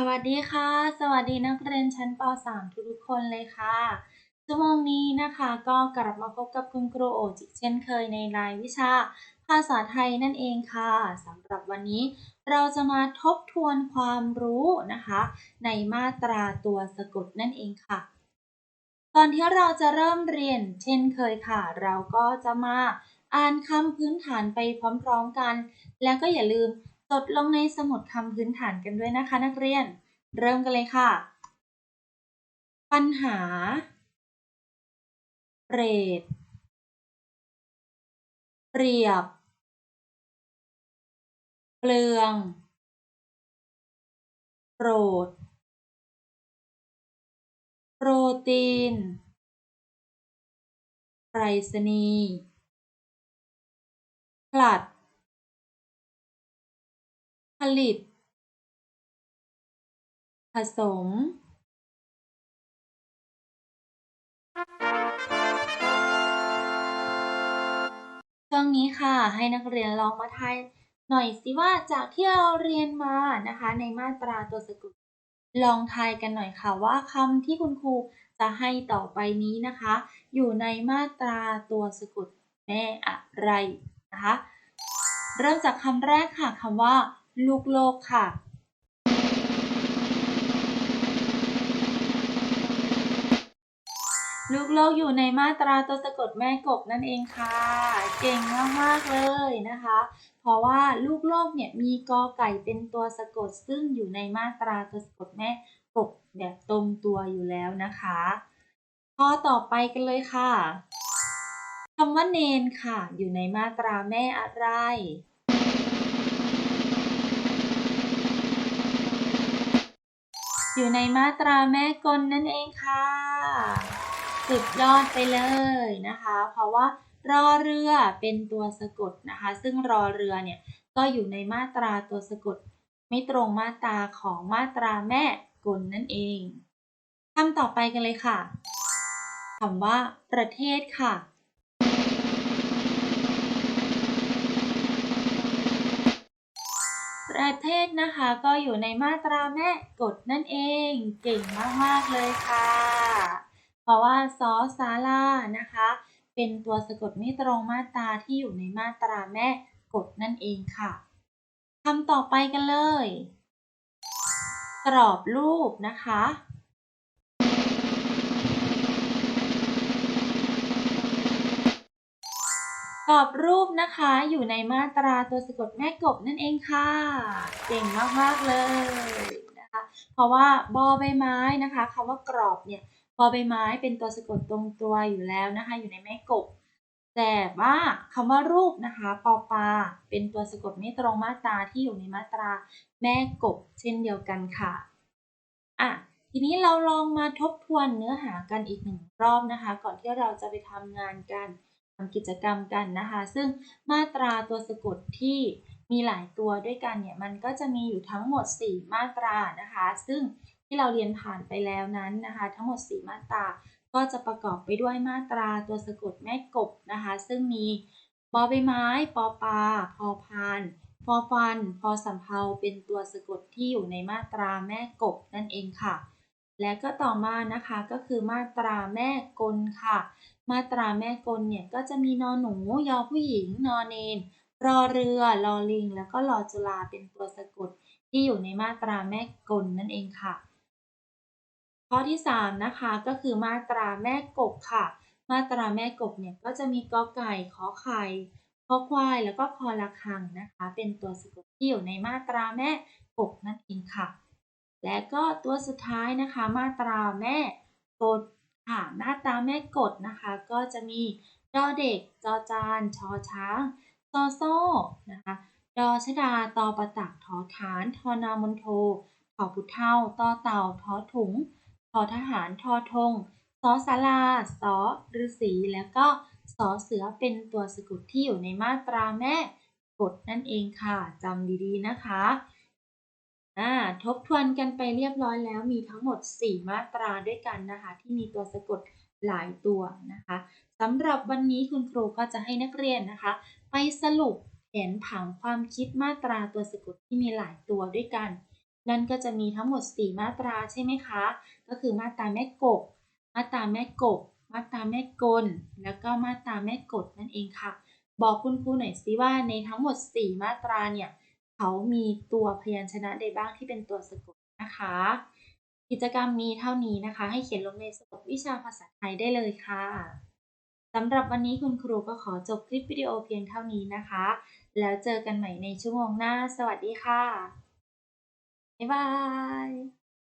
สวัสดีค่ะ สวัสดีนักเรียนชั้นป .3 ทุกๆคนเลยค่ะชั่วโมงนี้นะคะก็กลับมาพบกับคุณครูโอจิเช่นเคยในรายวิชา ภาษาไทยนั่นเองค่ะสำหรับวันนี้ เราจะมาทบทวนความรู้นะคะ ในมาตราตัวสะกดนั่นเองค่ะ ก่อนที่เราจะเริ่มเรียนเช่นเคยค่ะ เราก็จะมาอ่านคำพื้นฐานไปพร้อมๆกัน แล้วก็อย่าลืม จดลงในสมุดคำพื้นฐานกันด้วยนะคะนักเรียน เริ่มกันเลยค่ะ ปัญหา เปรทเปรียบ เปลือง โปรด โปรตีน ไปรษณีย์ผลัด ผลิต ผสม ช่วงนี้ค่ะ ให้นักเรียนลองมาทายหน่อยสิว่าจากที่เราเรียนมานะคะ ในมาตราตัวสะกดลองทายกันหน่อยค่ะว่าคำที่คุณครูจะให้ต่อไปนี้นะคะ อยู่ในมาตราตัวสะกดแม่อะไรนะคะ เริ่มจากคำแรกค่ะคำว่า ลูกโลกค่ะลูกโลกอยู่ในมาตราตัวสะกดแม่กบนั่นเองค่ะ เก่งมากๆเลยนะคะ เพราะว่าลูกโลกเนี่ยมีกอไก่เป็นตัวสะกดซึ่งอยู่ในมาตราตัวสะกดแม่กบแบบตรงตัวอยู่แล้วนะคะข้อต่อไปกันเลยค่ะคำว่าเนนค่ะ อยู่ในมาตราแม่อะไร อยู่ในมาตราแม่กลนั่นเองค่ะ สุดยอดไปเลยนะคะ เพราะว่ารอเรือเป็นตัวสะกดนะคะ ซึ่งรอเรือเนี่ยก็อยู่ในมาตราตัวสะกด ไม่ตรงมาตราของมาตราแม่กลนั่นเองคำต่อไปกันเลยค่ะคำว่าประเทศค่ะ ประเทศนะคะก็อยู่ในมาตราแม่กฎนั่นเอง เก่งมากๆเลยค่ะ เพราะว่าซอสาลานะคะ เป็นตัวสะกดไม่ตรงมาตราที่อยู่ในมาตราแม่กฎนั่นเองค่ะคำต่อไปกันเลย กรอบรูปนะคะ กรอบรูปนะคะอยู่ในมาตราตัวสะกดแม่กบนั่นเองค่ะ เก่งมาก ๆ เลยนะคะ เพราะว่าบอใบไม้นะคะคำว่ากรอบเนี่ยบอใบไม้เป็นตัวสะกดตรงตัวอยู่แล้วนะคะ อยู่ในแม่กบ แต่ว่าคำว่ารูปนะคะปอปาเป็นตัวสะกดไม่ตรงมาตราที่อยู่ในมาตราแม่กบ เช่นเดียวกันค่ะอะทีนี้เราลองมาทบทวนเนื้อหากันอีกหนึ่งรอบนะคะ ก่อนที่เราจะไปทำงานกันำกิจกรรมกันนะคะ ซึ่งมาตราตัวสะกดที่มีหลายตัวด้วยกันเนี่ยมันก็จะมีอยู่ทั้งหมด 4 มาตรานะคะ ซึ่งที่เราเรียนผ่านไปแล้วนั้นนะคะ ทั้งหมด 4 มาตราก็จะประกอบไปด้วยมาตราตัวสะกดแม่กบนะคะ ซึ่งมีบอใบไม้ ปอปลาพอพานพอฟัน พอสำเพาเป็นตัวสะกดที่อยู่ในมาตราแม่กบนั่นเองค่ะ และก็ต่อมานะคะก็คือมาตราแม่กลค่ะ มาตราแม่กลเนี่ยก็จะมีนอหนูยอผู้หญิงนอเนนรอเรือลอลิง แล้วก็รอจุฬาเป็นตัวสะกดที่อยู่ในมาตราแม่กลนั่นเองค่ะ ข้อที่ 3 นะคะก็คือมาตราแม่กบค่ะ มาตราแม่กบเนี่ยก็จะมีกอไก่ขอไข่ขอควายแล้วก็คอระฆังนะคะ เป็นตัวสะกดที่อยู่ในมาตราแม่กบนั่นเองค่ะ และก็ตัวสุดท้ายนะคะมาตราแม่กดค่ะมาตราแม่กดนะคะ ก็จะมีดอเด็กจอจานชอช้างซอโซ่นะคะดอชดาตอประตักทอฐานทอนามนโททอพุเท่าตอเต่าทอถุงทอทหารทอธงสอศาลาสอฤาษีแล้วก็สอเสือเป็นตัวสะกดที่อยู่ในมาตราแม่กดนั่นเองค่ะจำดีๆนะคะ อ่าทบทวนกันไปเรียบร้อยแล้วมีทั้งหมด 4 มาตราด้วยกันนะคะ ที่มีตัวสะกดหลายตัวนะคะสำหรับวันนี้คุณครูก็จะให้นักเรียนนะคะ ไปสรุปแผนผังความคิดมาตราตัวสะกดที่มีหลายตัวด้วยกัน นั่นก็จะมีทั้งหมด 4 มาตราใช่ไหมคะ ก็คือมาตราแม่กบ มาตราแม่กบ มาตราแม่กล แล้วก็มาตราแม่กดนั่นเองค่ะ บอกคุณครูหน่อยสิว่าในทั้งหมด 4 มาตราเนี่ย เขามีตัวพยัญชนะใดบ้างที่เป็นตัวสะกดนะคะ กิจกรรมมีเท่านี้นะคะ ให้เขียนลงในสมุดวิชาภาษาไทยได้เลยค่ะสำหรับวันนี้คุณครูก็ขอจบคลิปวิดีโอเพียงเท่านี้นะคะ แล้วเจอกันใหม่ในชั่วโมงหน้า สวัสดีค่ะ บ๊ายบาย